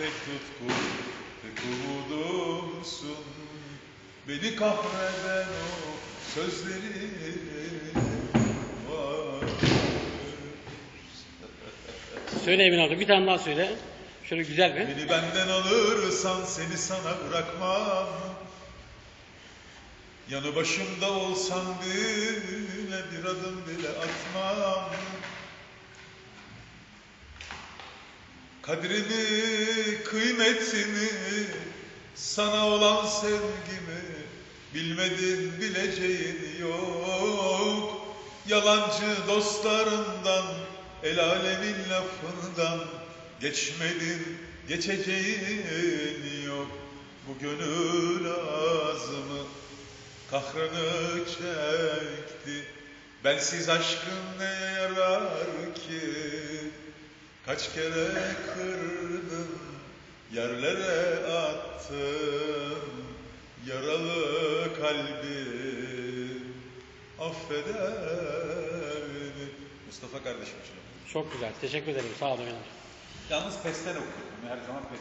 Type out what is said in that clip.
tek tutku, tek umudumsun. Beni kahreden o sözleri var. Söyle Emin abi bir tane daha söyle. Şöyle güzel bir. Beni benden alırsan seni sana bırakmam. Yanı başımda olsan bile bir adım bile atmam. Kadrini, kıymetini, sana olan sevgimi bilmedin bileceğin yok. Yalancı dostlarından, el alemin lafından geçmedin geçeceğin yok. Bu gönül azmı kahrını çekti. Bensiz aşkın ne yarar ki? Kaç kere kırdım, yerlere attım Yaralı kalbim affeder mi? Mustafa kardeşim için. Çok güzel. Teşekkür ederim. Sağ olun. Yalnız pesten okuyorum. Her zaman pes